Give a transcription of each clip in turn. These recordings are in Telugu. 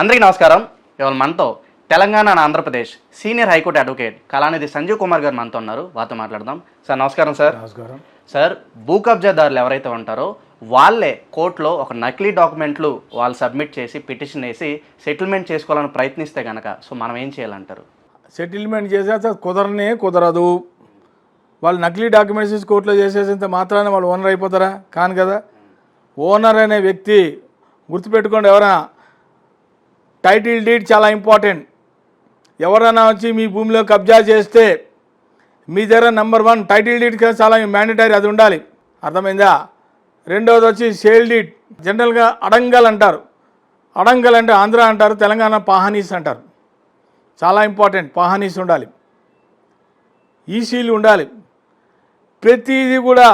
అందరికీ నమస్కారం. ఇవాళ మనతో Telangana and Andhra Pradesh senior high court advocate Kalanidhi Sanjeev Kumar గారు మనతో ఉన్నారు. వారితో మాట్లాడదాం. సార్ నమస్కారం సార్. నమస్కారం. సార్ భూ కబ్జాదారులు ఎవరైతే ఉంటారో వాళ్ళే కోర్టులో ఒక నకిలీ డాక్యుమెంట్లు వాళ్ళు సబ్మిట్ చేసి పిటిషన్ వేసి సెటిల్మెంట్ చేసుకోవాలని ప్రయత్నిస్తే కనుక సో మనం ఏం చేయాలంటారు? సెటిల్మెంట్ చేసేస్తే కుదరనే కుదరదు. వాళ్ళు నకిలీ డాక్యుమెంట్స్ కోర్టులో చేసేసేంత మాత్రాన వాళ్ళు ఓనర్ అయిపోతారా? కాను కదా. ఓనర్ అనే వ్యక్తి గుర్తుపెట్టుకోండి ఎవరైనా టైటిల్ డీడ్ చాలా ఇంపార్టెంట్. ఎవరైనా వచ్చి మీ భూమిలో కబ్జా చేస్తే మీ దగ్గర నెంబర్ వన్ టైటిల్ డీడ్ చాలా మ్యాండేటరీ అది ఉండాలి. అర్థమైందా? రెండవది వచ్చి సేల్ డీడ్. జనరల్గా అడంగల్ అంటారు. అడంగల్ అంటే ఆంధ్ర అంటారు తెలంగాణ పాహనీస్ అంటారు. చాలా ఇంపార్టెంట్ పాహనీస్ ఉండాలి. ఈసీలు ఉండాలి. ప్రతిదీ కూడా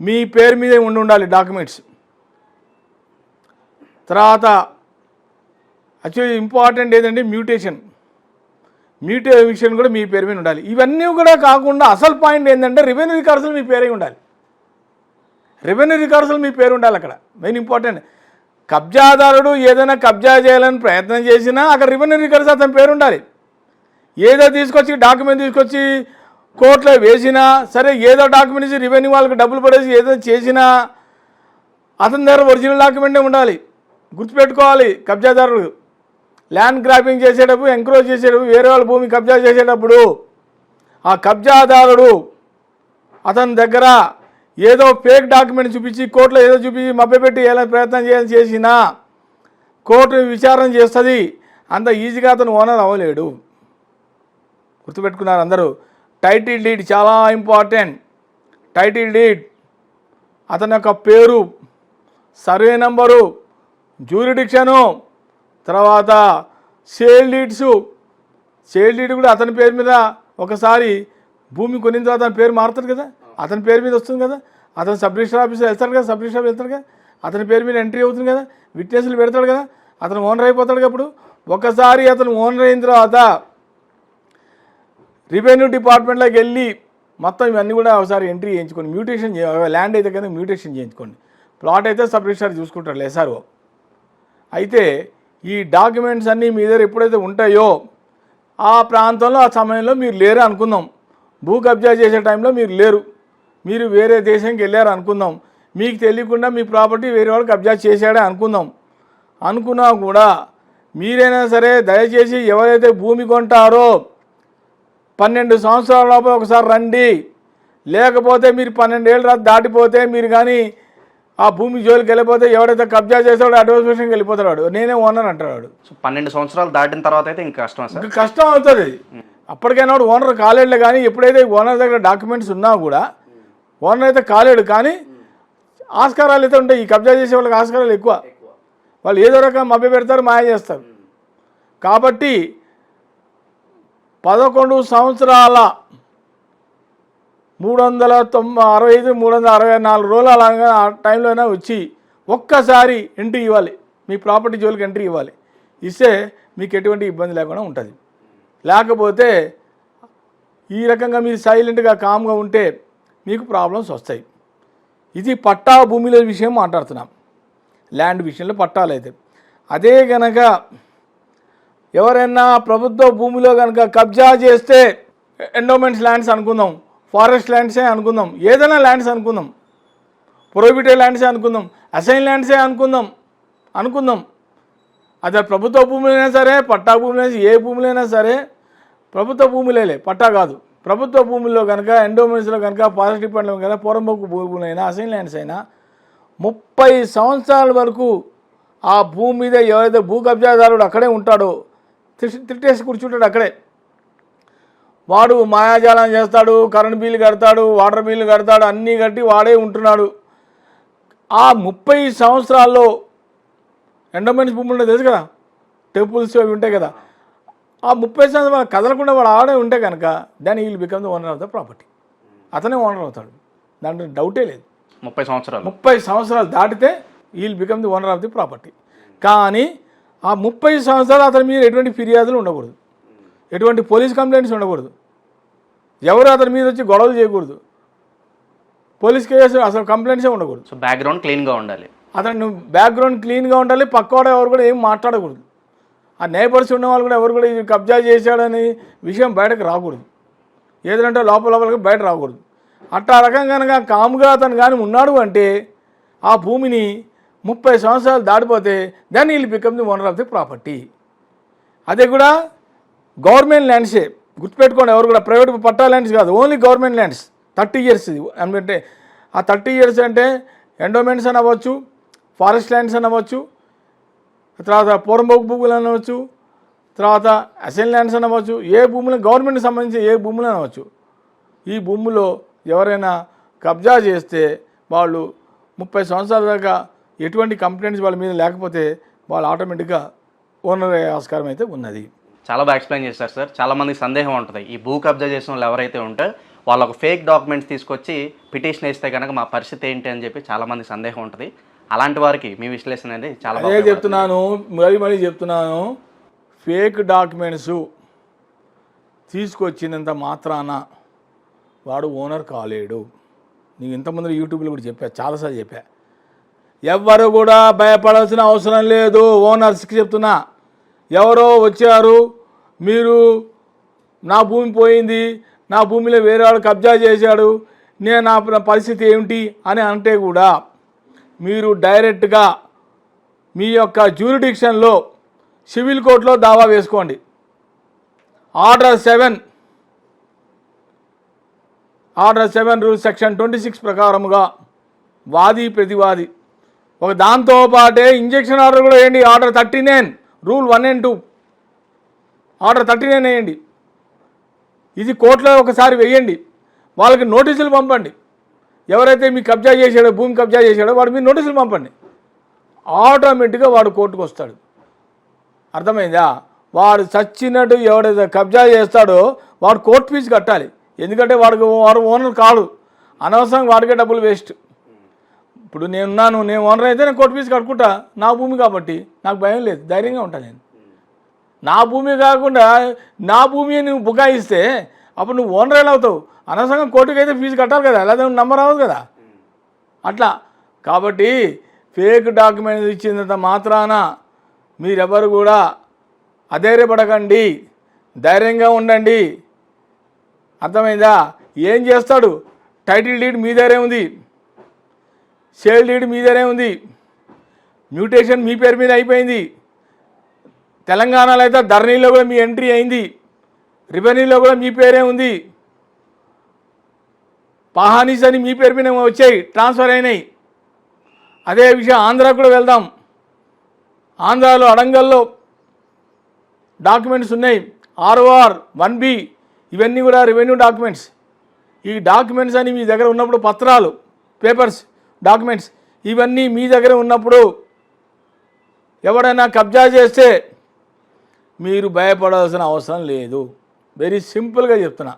మీ పేరు మీదే ఉండి ఉండాలి డాక్యుమెంట్స్. తర్వాత యాక్చువల్లీ ఇంపార్టెంట్ ఏంటంటే మ్యూటేషన్ మ్యూటేషన్ కూడా మీ పేరు మీద ఉండాలి. ఇవన్నీ కూడా కాకుండా అసలు పాయింట్ ఏంటంటే రెవెన్యూ రికార్సులు మీ పేరే ఉండాలి. రెవెన్యూ రికార్డ్స్లో మీ పేరు ఉండాలి అక్కడ. మెయిన్ ఇంపార్టెంట్ కబ్జాదారుడు ఏదైనా కబ్జా చేయాలని ప్రయత్నం చేసినా అక్కడ రెవెన్యూ రికార్డ్స్ అతని పేరు ఉండాలి. ఏదో తీసుకొచ్చి డాక్యుమెంట్ తీసుకొచ్చి కోర్టులో వేసినా సరే ఏదో డాక్యుమెంట్ ఇచ్చి రెవెన్యూ వాళ్ళకి డబ్బులు పడేసి ఏదో చేసినా అతని దగ్గర ఒరిజినల్ డాక్యుమెంటే ఉండాలి. గుర్తుపెట్టుకోవాలి కబ్జాదారుడు. ల్యాండ్ గ్రాపింగ్ చేసేటప్పుడు ఎంక్రోజ్ చేసేటప్పుడు వేరే వాళ్ళ భూమి కబ్జా చేసేటప్పుడు ఆ కబ్జాదారుడు అతని దగ్గర ఏదో ఫేక్ డాక్యుమెంట్ చూపించి కోర్టులో ఏదో చూపించి మభ్యపెట్టి ఎలా ప్రయత్నం చేయాలని చేసినా కోర్టు విచారణ చేస్తుంది. అంత ఈజీగా అతను ఓనర్ అవ్వలేడు. గుర్తుపెట్టుకున్నారు అందరూ. టైటిల్ డీడ్ చాలా ఇంపార్టెంట్ టైటిల్ డీడ్ అతని యొక్క పేరు సర్వే నంబరు జ్యూరిడిక్షను తర్వాత సేల్ డీడ్స్. సేల్ డీడ్ కూడా అతని పేరు మీద ఒకసారి భూమి కొనిన తర్వాత అతని పేరు మారుతుంది కదా? అతని పేరు మీద వస్తుంది కదా? అతను సబ్ రిజిస్టర్ ఆఫీసర్ వెళ్తాడు కదా? సబ్ రిజిస్టర్ వెళ్తాడు కదా? అతని పేరు మీద ఎంట్రీ అవుతుంది కదా? విట్నెస్లు పెడతాడు కదా? అతను ఓనర్ అయిపోతాడు అప్పుడు? ఒకసారి అతను ఓనర్ అయిన తర్వాత రెవెన్యూ డిపార్ట్మెంట్లోకి వెళ్ళి మొత్తం ఇవన్నీ కూడా ఒకసారి ఎంట్రీ చేయించుకోండి మ్యూటేషన్ ల్యాండ్ అయితే కనుక మ్యూటేషన్ చేయించుకోండి. ప్లాట్ అయితే సబ్ రిజిస్టర్ చూసుకుంటారు ఎస్ఆర్ఓ అయితే ఈ డాక్యుమెంట్స్ అన్నీ మీ దగ్గర ఎప్పుడైతే ఉంటాయో ఆ ప్రాంతంలో ఆ సమయంలో మీరు లేరు అనుకుందాం. భూ కబ్జా చేసే టైంలో మీరు లేరు. మీరు వేరే దేశంకి వెళ్ళారు అనుకుందాం. మీకు తెలియకుండా మీ ప్రాపర్టీ వేరే వాడు కబ్జా చేశాడే అనుకుందాం. అనుకున్నా కూడా మీరైనా సరే దయచేసి ఎవరైతే భూమి కొంటారో పన్నెండు సంవత్సరాల లోపల ఒకసారి రండి. లేకపోతే మీరు పన్నెండేళ్ళు దాటిపోతే మీరు కానీ ఆ భూమి జోలికి వెళ్ళిపోతే ఎవడైతే కబ్జా చేసాడో అడ్మినిస్ట్రేషన్కి వెళ్ళిపోతాడు. వాడు నేనే ఓనర్ అంటాడు వాడు. సో పన్నెండు సంవత్సరాలు దాటిన తర్వాత అయితే ఇంకా కష్టం సార్. ఇంకా కష్టం అవుతుంది. అప్పటికైనా వాడు ఓనర్ కాలేడులే కానీ ఎప్పుడైతే ఓనర్ దగ్గర డాక్యుమెంట్స్ ఉన్నా కూడా ఓనర్ అయితే కాలేడు కానీ ఆస్కారాలు అయితే ఉంటాయి. ఈ కబ్జా చేసే వాళ్ళకి ఆస్కారాలు ఎక్కువ. వాళ్ళు ఏదో రకం మభ్య పెడతారు మాయ చేస్తారు. కాబట్టి పదకొండు సంవత్సరాల మూడు వందల తొంభై అరవై ఐదు మూడు వందల అరవై నాలుగు రోజులు అలాగా ఆ టైంలోనే వచ్చి ఒక్కసారి ఎంట్రీ ఇవ్వాలి. మీ ప్రాపర్టీ జోలికి ఎంట్రీ ఇవ్వాలి. ఇస్తే మీకు ఎటువంటి ఇబ్బంది లేకుండా ఉంటుంది. లేకపోతే ఈ రకంగా మీరు సైలెంట్గా కామ్గా ఉంటే మీకు ప్రాబ్లమ్స్ వస్తాయి. ఇది పట్టా భూమిలో విషయం మాట్లాడుతున్నాం. ల్యాండ్ విషయంలో పట్టాలు అయితే అదే కనుక ఎవరైనా ప్రభుత్వ భూమిలో కనుక కబ్జా చేస్తే ఎండోమెంట్స్ ల్యాండ్స్ అనుకుందాం. ఫారెస్ట్ ల్యాండ్సే అనుకుందాం ఏదైనా ల్యాండ్స్ అనుకుందాం. ప్రొహిబిటెడ్ ల్యాండ్సే అనుకుందాం అసైన్ ల్యాండ్సే అనుకుందాం అనుకుందాం. అదే ప్రభుత్వ భూములైనా సరే పట్టా భూములైనా ఏ భూములైనా సరే ప్రభుత్వ భూములేలే పట్టా కాదు. ప్రభుత్వ భూముల్లో కనుక ఎండోమెంట్స్లో కనుక ఫారెస్ట్ డిపార్ట్మెంట్లో కనుక పూర్వబొక్కు భూములైనా అసైన్ ల్యాండ్స్ అయినా ముప్పై సంవత్సరాల వరకు ఆ భూమి మీద ఎవరైతే భూ కబ్జాదారుడు అక్కడే ఉంటాడో తిట్టేసి కూర్చుంటాడు అక్కడే. వాడు మాయాజాలం చేస్తాడు కరెంట్ బిల్లు కడతాడు వాటర్ బిల్లు కడతాడు అన్నీ కట్టి వాడే ఉంటున్నాడు. ఆ ముప్పై సంవత్సరాల్లో ఎండోమెంట్స్ భూములు ఉంటాయి తెలుసు కదా? టెంపుల్స్ అవి ఉంటాయి కదా? ఆ ముప్పై సంవత్సరాలు కదలకుండా వాడు ఆడే ఉంటే కనుక దాని వీళ్ళు become the owner of the property అతనే ఓనర్ అవుతాడు. దాంట్లో డౌటే లేదు. ముప్పై సంవత్సరాలు. ముప్పై సంవత్సరాలు దాటితే will become the owner of the property కానీ ఆ ముప్పై సంవత్సరాలు అతని మీద ఎటువంటి ఫిర్యాదులు ఉండకూడదు. ఎటువంటి పోలీస్ కంప్లైంట్స్ ఉండకూడదు. ఎవరు అతని మీద వచ్చి గొడవలు చేయకూడదు. పోలీస్ కేసు అసలు కంప్లైంట్సే ఉండకూడదు. సో బ్యాక్గ్రౌండ్ క్లీన్గా ఉండాలి. అతను బ్యాక్గ్రౌండ్ క్లీన్గా ఉండాలి పక్కవాడు ఎవరు కూడా ఏం మాట్లాడకూడదు. ఆ నేబర్స్ ఉన్న వాళ్ళు కూడా ఎవరు కూడా ఇది కబ్జా చేశాడని విషయం బయటకు రాకూడదు. ఏదంటే లోపల లోపలికి బయట రాకూడదు. అట్లా రకం కనుక కాముగా అతను కానీ ఉన్నాడు అంటే ఆ భూమిని ముప్పై సంవత్సరాలు దాటిపోతే దాన్ని వీళ్ళు become the owner of the property. అదే కూడా గవర్నమెంట్ ల్యాండ్సే గుర్తుపెట్టుకోండి ఎవరు కూడా ప్రైవేట్ పట్టా ల్యాండ్స్ కాదు only government lands thirty years ఇది. అంటే ఆ థర్టీ ఇయర్స్ అంటే ఎండోమెంట్స్ అని అవ్వచ్చు ఫారెస్ట్ ల్యాండ్స్ అని అవ్వచ్చు తర్వాత పూర్వభోగ భూములు అనవచ్చు తర్వాత అసెన్ ల్యాండ్స్ అనవచ్చు ఏ భూములు గవర్నమెంట్కి సంబంధించి ఏ భూములు అనవచ్చు. ఈ భూములో ఎవరైనా కబ్జా చేస్తే వాళ్ళు ముప్పై సంవత్సరాల దాకా ఎటువంటి కంప్లైంట్స్ వాళ్ళ మీద లేకపోతే వాళ్ళు ఆటోమేటిక్గా ఓనర్ ఆస్కారం అయితే ఉన్నది. చాలా బాగా ఎక్స్ప్లెయిన్ చేశారు సార్. చాలా మందికి సందేహం ఉంటుంది. ఈ భూ కబ్జా చేసిన వాళ్ళు ఎవరైతే ఉంటే వాళ్ళు ఒక ఫేక్ డాక్యుమెంట్స్ తీసుకొచ్చి పిటిషన్ వేస్తే కనుక మా పరిస్థితి ఏంటి అని చెప్పి చాలా మంది సందేహం ఉంటుంది. అలాంటి వారికి మీ విశ్లేషణ అనేది చాలా బాగా చెప్తున్నాను మరీ మరీ చెప్తున్నాను. ఫేక్ డాక్యుమెంట్స్ తీసుకొచ్చినంత మాత్రాన వాడు ఓనర్ కాలేడు. నీకు ఇంతమంది యూట్యూబ్లో కూడా చెప్పా చాలాసార్లు చెప్పా. ఎవ్వరు కూడా భయపడాల్సిన అవసరం లేదు ఓనర్స్కి చెప్తున్నా. ఎవరో వచ్చారు మీరు నా భూమి పోయింది నా భూమిలో వేరే వాడు కబ్జా చేశాడు నేను నా పరిస్థితి ఏమిటి అని అంటే కూడా మీరు డైరెక్ట్గా మీ యొక్క జ్యూరిడిక్షన్లో సివిల్ కోర్టులో దావా వేసుకోండి. Order seven order seven rule section twenty six ప్రకారముగా వాది ప్రతివాది. ఒక దాంతో పాటే ఇంజక్షన్ ఆర్డర్ కూడా వేయండి order thirty nine. Rule one and two. Order thirty nine వేయండి. ఇది కోర్టులో ఒకసారి వేయండి. వాళ్ళకి నోటీసులు పంపండి. ఎవరైతే మీ కబ్జా చేశాడో భూమి కబ్జా చేశాడో వాడు మీ నోటీసులు పంపండి. ఆటోమేటిక్గా వాడు కోర్టుకు వస్తాడు. అర్థమైందా? వాడు చచ్చినట్టు ఎవడైతే కబ్జా చేస్తాడో వాడు కోర్టు ఫీజు కట్టాలి. ఎందుకంటే వాడికి వాడు ఓనర్ కాడు. అనవసరం వాడికే డబ్బులు వేస్ట్. ఇప్పుడు నేనున్నాను నేను ఓనర్ అయితే నేను కోర్టు ఫీజు కట్టుకుంటా. నా భూమి కాబట్టి నాకు భయం లేదు ధైర్యంగా ఉంటాను నేను. నా భూమి కాకుండా నా భూమి నువ్వు బుకాయిస్తే అప్పుడు నువ్వు ఓనర్ ఎలా అవుతావు? అనవసరంగా కోర్టుకి అయితే ఫీజు కట్టాలి కదా లేదా నంబర్ అవ్వదు కదా. అట్లా. కాబట్టి ఫేక్ డాక్యుమెంట్స్ ఇచ్చినంత మాత్రాన మీరెవరు కూడా అధైర్యపడకండి ధైర్యంగా ఉండండి. అర్థమైందా? ఏం చేస్తాడు? టైటిల్ డీడ్ మీ దగ్గరే ఉంది. సేల్ డీడ్ మీదనే ఉంది. మ్యూటేషన్ మీ పేరు మీద అయిపోయింది. తెలంగాణలో అయితే ధరణిలో కూడా మీ ఎంట్రీ అయింది. రివెన్యూలో కూడా మీ పేరే ఉంది. పహానీస్ అని మీ పేరు మీద వచ్చాయి ట్రాన్స్ఫర్ అయినాయి. అదే విషయం ఆంధ్రాకు కూడా వెళ్దాం. ఆంధ్రాలో అడంగల్లో డాక్యుమెంట్స్ ఉన్నాయి. ఆర్ఓఆర్ వన్ బి ఇవన్నీ కూడా రెవెన్యూ డాక్యుమెంట్స్ ఈ డాక్యుమెంట్స్ అని మీ దగ్గర ఉన్నప్పుడు పత్రాలు పేపర్స్ డాక్యుమెంట్స్ ఇవన్నీ మీ దగ్గర ఉన్నప్పుడు ఎవడైనా కబ్జా చేస్తే మీరు భయపడాల్సిన అవసరం లేదు. వెరీ సింపుల్గా చెప్తున్నా.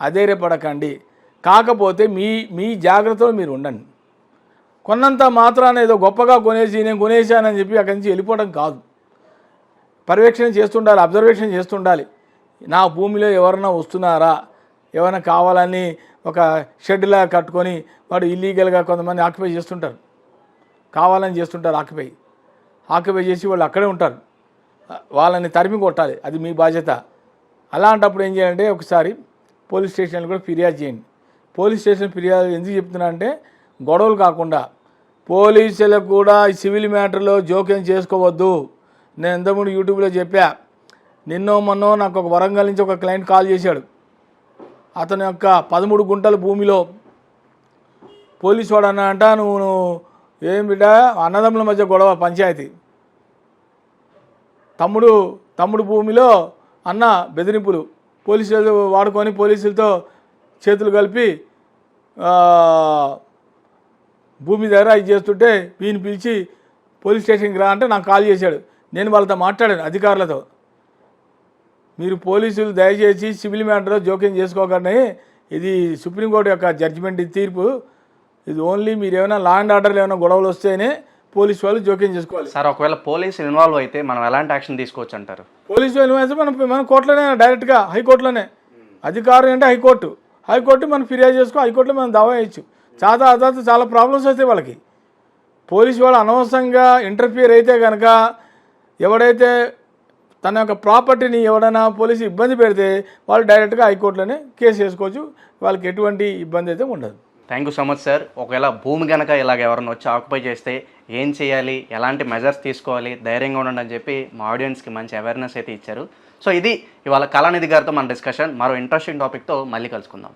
అధైర్యపడకండి. కాకపోతే మీ మీ జాగ్రత్తలో మీరు ఉండండి. కొన్నంత మాత్రాన ఏదో గొప్పగా కొనేసి నేను కొనేసానని చెప్పి అక్కడి నుంచి వెళ్ళిపోవడం కాదు. పర్యవేక్షణ చేస్తుండాలి అబ్జర్వేషన్ చేస్తుండాలి. నా భూమిలో ఎవరన్నా వస్తున్నారా? ఎవరైనా కావాలని ఒక షెడ్లా కట్టుకొని వాడు ఇల్లీగల్గా కొంతమంది ఆక్యుపై చేస్తుంటారు. కావాలని చేస్తుంటారు ఆక్యుపై ఆక్యుపై చేసి వాళ్ళు అక్కడే ఉంటారు. వాళ్ళని తరిమి కొట్టాలి. అది మీ బాధ్యత. అలాంటప్పుడు ఏం చేయాలంటే ఒకసారి పోలీస్ స్టేషన్లో కూడా ఫిర్యాదు చేయండి. పోలీస్ స్టేషన్ ఫిర్యాదు ఎందుకు చెప్తున్నా అంటే గొడవలు కాకుండా పోలీసులకు కూడా సివిల్ మ్యాటర్లో జోక్యం చేసుకోవద్దు. నేను ఇంతకుముందు యూట్యూబ్లో చెప్పా. నిన్నో మొన్నో నాకు ఒక వరంగల్ నుంచి ఒక క్లయింట్ కాల్ చేశాడు. అతని యొక్క పదమూడు గుంటల భూమిలో పోలీసు వాడు అన్న అంట నువ్వు నువ్వు ఏం బిడ్డ అన్నదమ్ముల మధ్య గొడవ పంచాయతీ. తమ్ముడు తమ్ముడు భూమిలో అన్న బెదిరింపులు. పోలీసులు వాడుకొని పోలీసులతో చేతులు కలిపి భూమి దగ్గర ఇది చేస్తుంటే వీని పిలిచి పోలీస్ స్టేషన్కి రా అంటే నాకు కాల్ చేశాడు. నేను వాళ్ళతో మాట్లాడాను అధికారులతో. మీరు పోలీసులు దయచేసి సివిల్ మ్యాటర్లో జోక్యం చేసుకోకండి. ఇది సుప్రీంకోర్టు యొక్క జడ్జిమెంట్ తీర్పు. ఇది ఓన్లీ మీరు ఏమైనా లా అండ్ ఆర్డర్లో ఏమైనా గొడవలు వస్తేనే పోలీసు వాళ్ళు జోక్యం చేసుకోవాలి. సార్ ఒకవేళ పోలీసులు ఇన్వాల్వ్ అయితే మనం ఎలాంటి యాక్షన్ తీసుకోవచ్చు అంటారు? పోలీసు వాళ్ళు అయితే మనం మన కోర్టులోనే డైరెక్ట్గా హైకోర్టులోనే అధికారం అంటే హైకోర్టు హైకోర్టు మనం ఫిర్యాదు చేసుకో హైకోర్టులో మనం దావా వేయచ్చు. చాలా అదాత చాలా ప్రాబ్లమ్స్ వస్తాయి వాళ్ళకి. పోలీసు వాళ్ళు అనవసరంగా ఇంటర్ఫియర్ అయితే కనుక ఎవడైతే తన యొక్క ప్రాపర్టీని ఎవడైనా పోలీసు ఇబ్బంది పెడితే వాళ్ళు డైరెక్ట్గా హైకోర్టులోనే కేసు వేసుకోవచ్చు. వాళ్ళకి ఎటువంటి ఇబ్బంది అయితే ఉండదు. Thank you so much sir. ఒకవేళ భూమి కనుక ఇలాగ ఎవరైనా వచ్చి ఆక్యుపై చేస్తే ఏం చేయాలి ఎలాంటి మెజర్స్ తీసుకోవాలి ధైర్యంగా ఉండండి అని చెప్పి మా ఆడియన్స్కి మంచి అవేర్నెస్ అయితే ఇచ్చారు. సో ఇది ఇవాళ కళానిధి గారితో మన డిస్కషన్ మరో ఇంట్రెస్టింగ్ టాపిక్తో మళ్ళీ కలుసుకుందాం.